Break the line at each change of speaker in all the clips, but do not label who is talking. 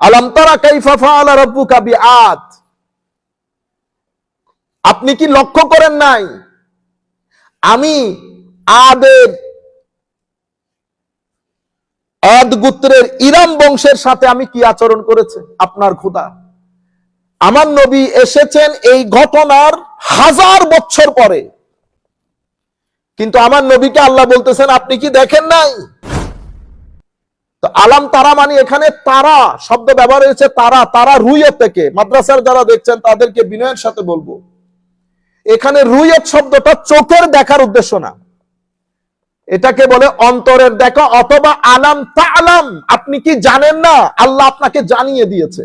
আলাম তারা কাইফা ফাআলা রাব্বুকা বিআদ। আপনি কি লক্ষ্য করেন নাই? আমি আদের আদ গোত্রের ইরাম বংশের সাথে আমি কি আচরণ করেছে? আপনার খোদা আমার নবী এসেছেন এই ঘটনার হাজার বছর পরে। কিন্তু আমার নবীকে আল্লাহ বলতেছেন, আপনি কি দেখেন নাই? তো আলাম তারা মানে এখানে তারা, শব্দ ব্যবহার হয়েছে তারা তারা রুইয়ত থেকে। মাদ্রাসার যারা দেখছেন, তাদেরকে বিনয়ের সাথে বলব। এখানে রুইয়ত শব্দটা চোখের দেখার উদ্দেশ্য না। এটাকে বলে অন্তরের দেখা, অথবা আলাম তা আলাম আপনি কি জানেন না? আল্লাহ আপনাকে জানিয়ে দিয়েছে।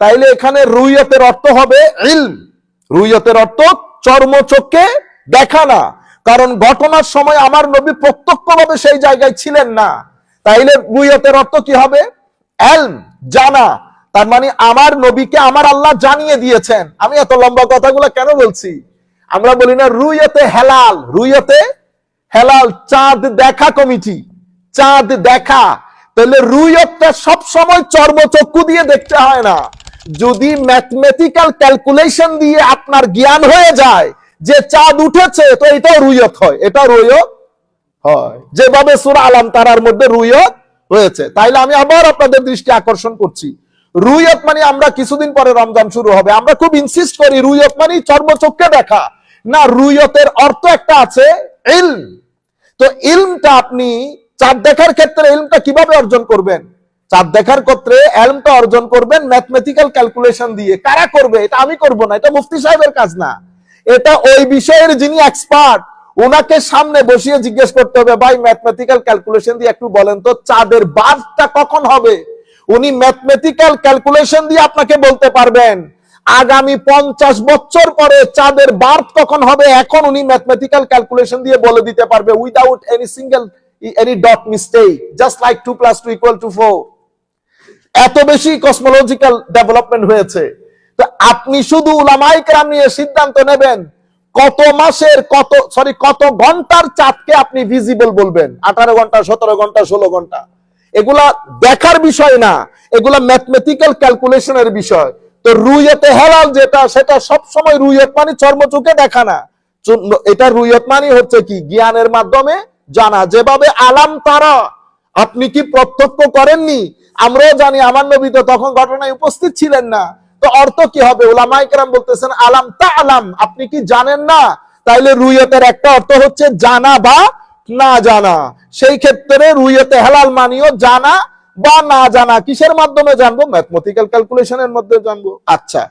তাইলে এখানে রুইয়তের অর্থ হবে ইলম। রুইয়তের অর্থ চর্মচক্ষে দেখা না। কারণ ঘটনার সময় আমার নবী প্রত্যক্ষভাবে সেই জায়গায় ছিলেন না। তাইলে রুইয়তের অর্থ কি হবে? এলম, জানা। তার মানে আমার নবীকে আমার আল্লাহ জানিয়ে দিয়েছেন। আমি এত লম্বা কথাগুলো কেন বলছি? আমরা বলি না, রুইয়তে হেলাল। রুইয়তে হেলাল, চাঁদ দেখা কমিটি। চাঁদ দেখা। তাহলে রুইয়তটা সব সময় চর্মচক্ষু দিয়ে দেখতে হয় না। যদি ম্যাথমেটিক্যাল ক্যালকুলেশন দিয়ে আপনার জ্ঞান হয়ে যায় যে চাঁদ উঠেছে, তো এটাও রুইয়ত হয়। এটা রুইয়ত হয়। যেভাবে সুরা আলাম তারার মধ্যে রুইয়ত রয়েছে। তাইলে আমি আবার আপনাদের দৃষ্টি আকর্ষণ করছি। রুইয়ত মানে আমরা কিছুদিন পরে রমজান শুরু হবে। আমরা খুব ইনসিস্ট করি রুইয়ত মানে চর্মচক্ষে দেখা। না, রুইয়তের অর্থ একটা আছে ইলম। তো ইলমটা আপনি চাঁদ দেখার ক্ষেত্রে ইলমটা কীভাবে অর্জন করবেন? চাঁদ দেখার ক্ষেত্রে এলমটা অর্জন করবেন ম্যাথমেটিক্যাল ক্যালকুলেশন দিয়ে। কারা করবে? এটা আমি করব না, এটা মুফতি সাহেবের কাজ না। এটা ওই বিষয়ের যিনি এক্সপার্ট ওনাকে সামনে বসিয়ে জিজ্ঞেস করতে হবে, ভাই ম্যাথমেটিক্যাল ক্যালকুলেশন দিয়ে একটু বলেন তো, চাঁদের বাঁধটা কখন হবে? উনি ম্যাথমেটিক্যাল ক্যালকুলেশন দিয়ে আপনাকে বলতে পারবেন, আগামী পঞ্চাশ বছর পরে চাঁদের বার্থ কখন হবে? এখন উনি ম্যাথমেটিক্যাল ক্যালকুলেশন দিয়ে বলে দিতে পারবে without any single any dot mistake just like two plus two equal to four এত বেশি কসমোলজিক্যাল ডেভেলপমেন্ট হয়েছে। তো আপনি শুধু উলামাই কেরাম নিয়ে সিদ্ধান্ত নেবেন কত মাসের কত সরি কত ঘণ্টার চাঁদকে আপনি ভিজিবল বলবেন? আঠারো ঘণ্টা, সতেরো ঘণ্টা, ষোলো ঘণ্টা। এগুলা দেখার বিষয় না। এগুলা ম্যাথমেটিক্যাল ক্যালকুলেশনের বিষয়। তো রুইয়তে হেলাল যেটা, সেটা সব সময় রুইয়ত মানে চর্মচোখে দেখা না। এটা রুইয়ত মানে হচ্ছে কি? জ্ঞানের মাধ্যমে জানা। যেভাবে আলাম তারা, আপনি কি প্রত্যক্ষ করেননি? আমরাও জানি, আমার নবী তো তখন ঘটনায় উপস্থিত ছিলেন না। তো অর্থ কি হবে? ওলামাই কেরাম বলতেছেন, আলাম তা আলাম আপনি কি জানেন না? তাইলে রুইয়তের একটা অর্থ হচ্ছে জানা বা না জানা। সেই ক্ষেত্রে রুইয়তে হেলাল মানিও জানা বা না জানা। কিসের মাধ্যমে জানব? ম্যাথমেটিক্যাল ক্যালকুলেশনের মধ্যে জানব। আচ্ছা।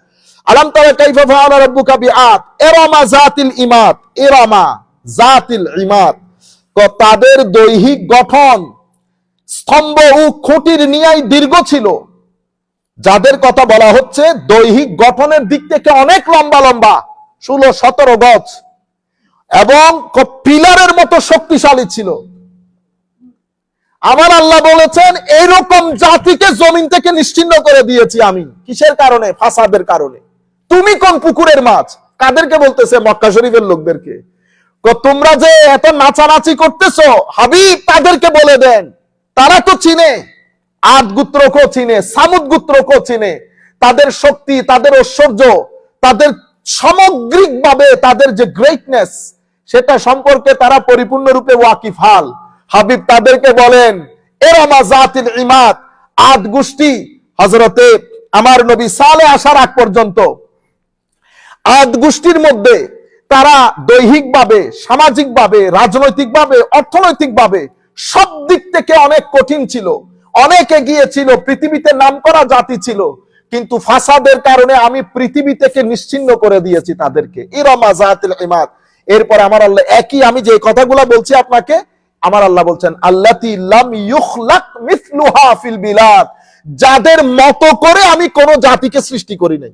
তাদের দৈহিক গঠন স্তম্ভ ও খুঁটির নিয়াই দীর্ঘ ছিল। যাদের কথা বলা হচ্ছে দৈহিক গঠনের দিক থেকে অনেক লম্বা লম্বা, ষোলো, সতেরো গজ, এবং পিলারের মতো শক্তিশালী ছিল। আমার আল্লাহ বলেছেন এইরকম জাতিকে জমিন থেকে নিশ্চিন্ন করে দিয়েছি আমি। কিসের কারণে? ফাসাদের কারণে। তুমি কোন পুকুরের মাছ? কাদেরকে বলতেছে? মক্কা শরীফের লোকদেরকে। তোমরা যে এত নাচানাচি করতেছো, হাবিব তাদেরকে বলে দেন। তারা তো চিনে। আদ গুত্রকেও চিনে, সামুদ গুত্রকেও চিনে। তাদের শক্তি, তাদের ঐশ্বর্য, তাদের সামগ্রিকভাবে তাদের যে গ্রেটনেস সেটা সম্পর্কে তারা পরিপূর্ণরূপে ওয়াকিফ হাল। হাবিব তাদেরকে বলেন এরামা জাতিল ইমাদ আদ গোষ্ঠী হজরতে আমার নবী সালে আসার আগ পর্যন্ত আদ গোষ্ঠীর মধ্যে তারা দৈহিকভাবে, সামাজিকভাবে, রাজনৈতিকভাবে, অর্থনৈতিকভাবে সব দিক থেকে অনেক কঠিন ছিল। অনেক এগিয়ে ছিল, পৃথিবীতে নামকরা জাতি ছিল, কিন্তু ফাসাদের কারণে আমি পৃথিবী থেকে নিশ্চিন্ন করে দিয়েছি তাদেরকে। ইরামা জাতিল ইমাদ। এরপর আমার আল্লাহ একই, আমি যে কথাগুলো বলছি আপনাকে, আমার আল্লাহ বলছেন বিলাদ। যাদের মতো করে আমি কোন জাতিকে সৃষ্টি করি নাই।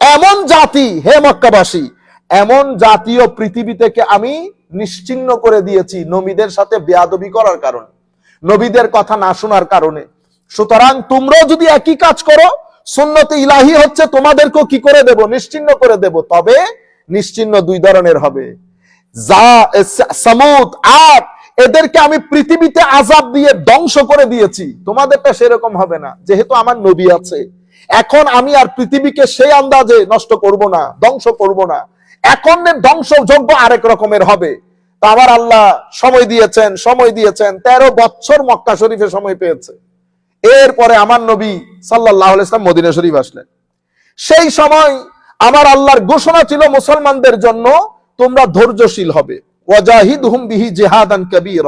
এমন জাতি, হে মক্কাবাসী, এমন জাতীয় পৃথিবী থেকে আমি নিশ্চিন্ন করে দিয়েছি নবীদের সাথে বেয়াদবি করার কারণে। নবীদের কথা না শোনার কারণে। সুতরাং তোমরাও যদি একই কাজ করো, সুন্নতে ইলাহি হচ্ছে তোমাদেরকেও কি করে দেব? নিশ্চিন্ন করে দেব। তবে নিশ্চিন্ন দুই ধরনের হবে। যা সামুদ আপ এদেরকে আমি পৃথিবীতে আজাব দিয়ে ধ্বংস করে দিয়েছি। তোমাদেরটা সেরকম হবে না। যেহেতু আমার নবী আছে। এখন আমি আর পৃথিবীকে সেই আন্দাজে নষ্ট করব না, ধ্বংস করব না। এখন ধ্বংসযোগ্য আরেক রকমের হবে। তা আমার আল্লাহ সময় দিয়েছেন সময় দিয়েছেন। তেরো বছর মক্কা শরীফে সময় পেয়েছে। এরপরে আমার নবী সাল্লাহ ইসলাম মদিনা শরীফ আসলেন। সেই সময় আমার আল্লাহর ঘোষণা ছিল মুসলমানদের জন্য তোমরা ধৈর্যশীল হবে। ওয়াজাহিদ হুম বিহি জেহাদান কবির।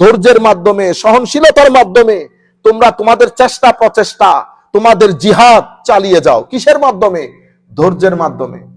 ধৈর্যের মাধ্যমে, সহনশীলতার মাধ্যমে তোমরা তোমাদের চেষ্টা প্রচেষ্টা তোমাদের জিহাদ চালিয়ে যাও। কিসের মাধ্যমে? ধৈর্যের মাধ্যমে।